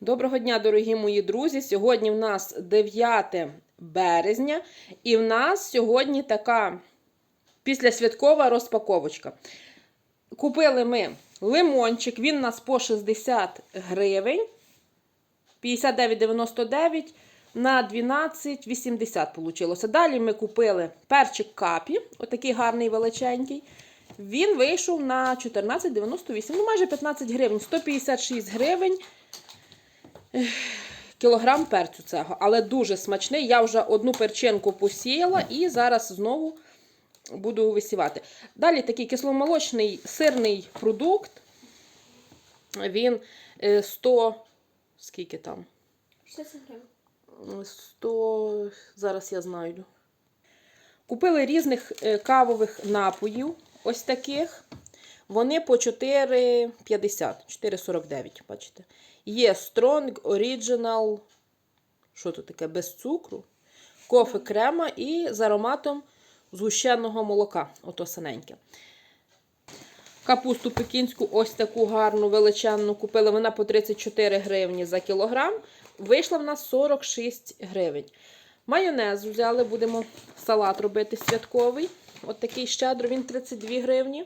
Доброго дня, дорогі мої друзі! Сьогодні в нас 9 березня, і в нас сьогодні така післясвяткова розпаковочка. Купили ми лимончик, він у нас по 60 гривень, 59,99 на 12,80 вийшло. Далі ми купили перчик капі, отакий гарний величенький. Він вийшов на 14,98, ну майже 15 гривень, 156 гривень кілограм перцю цього, але дуже смачний. Я вже одну перчинку посіяла і зараз знову буду висівати. Далі такий кисломолочний сирний продукт. Він е, 100, скільки там? 60 гривень. 100, зараз я знайду. Купили різних е, кавових напоїв, ось таких. Вони по 4,50, 4,49, бачите. Є Strong Original, що тут таке, без цукру, кофе крема і з ароматом згущеного молока, ото синеньке. Капусту пекінську, ось таку гарну, величезну купили. Вона по 34 гривні за кілограм. Вийшла в нас 46 гривень. Майонез взяли, будемо салат робити святковий. От такий щедро, він 32 гривні.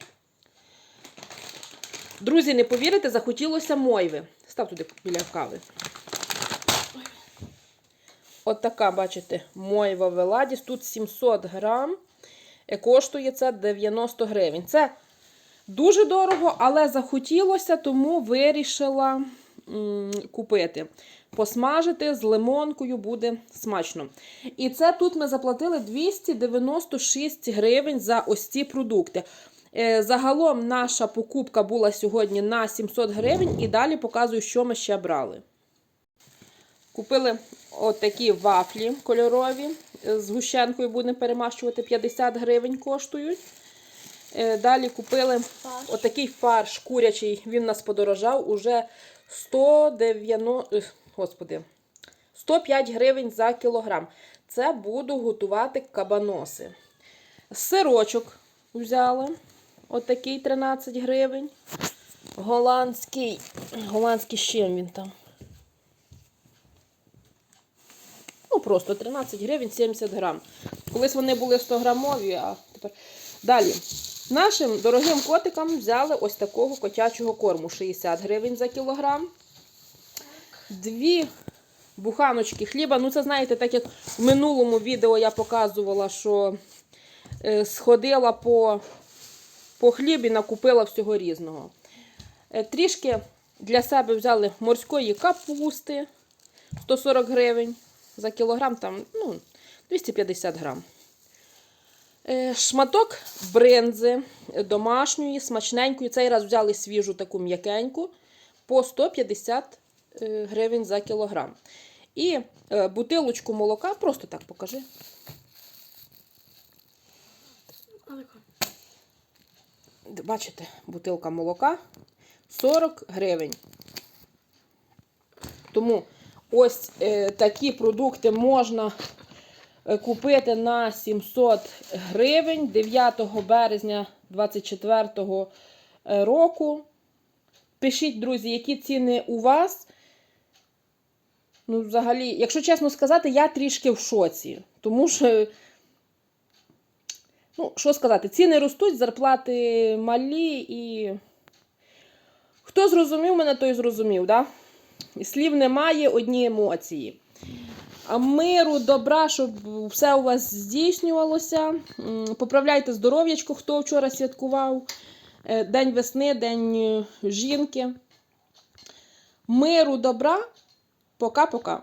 Друзі, не повірите, захотілося мойви. Став туди біля кави. От така, бачите, мойва веладіс. Тут 700 грам. Е, Коштує це 90 гривень. Це дуже дорого, але захотілося, тому вирішила купити. Посмажити з лимонкою буде смачно. І це тут ми заплатили 296 гривень за ось ці продукти. Е, Загалом наша покупка була сьогодні на 700 гривень, і далі показую, що ми ще брали. Купили отакі вафлі кольорові. З гущенкою будемо перемащувати 50 гривень коштують. Е, Далі купили Фарш. отакий фарш курячий, він у нас подорожав уже 190, е, господи, 105 гривень за кілограм. Це буду готувати кабаноси. Сирочок взяли. Отакий 13 гривень. Голландський. Голландський з чим він там? Ну, просто 13 гривень 70 грам. Колись вони були 100 грамові, а тепер. Далі. Нашим дорогим котикам взяли ось такого котячого корму 60 гривень за кілограм. Дві буханочки хліба. Ну, це знаєте, так як в минулому відео я показувала, що е, сходила по, по хліб і накупила всього різного. Е, Трішки для себе взяли морської капусти 140 гривень за кілограм, там, ну, 250 грам. Е, Шматок бринзи домашньої, смачненької. Цей раз взяли свіжу таку м'якеньку по 150 е, гривень за кілограм. І бутилочку молока, просто так покажи. Бачите, бутилка молока 40 гривень. Тому ось е, такі продукти можна е, купити на 700 гривень 9 березня 2024 року. Пишіть, друзі, які ціни у вас. Ну, взагалі, якщо чесно сказати, я трішки в шоці. Тому що, ну, що сказати, ціни ростуть, зарплати малі і. Хто зрозумів мене, той зрозумів, да? І слів немає, одні емоції. Миру, добра, щоб все у вас здійснювалося. Поправляйте здоров'ячко, хто вчора святкував. Е, День весни, День жінки. Миру, добра. Пока-пока.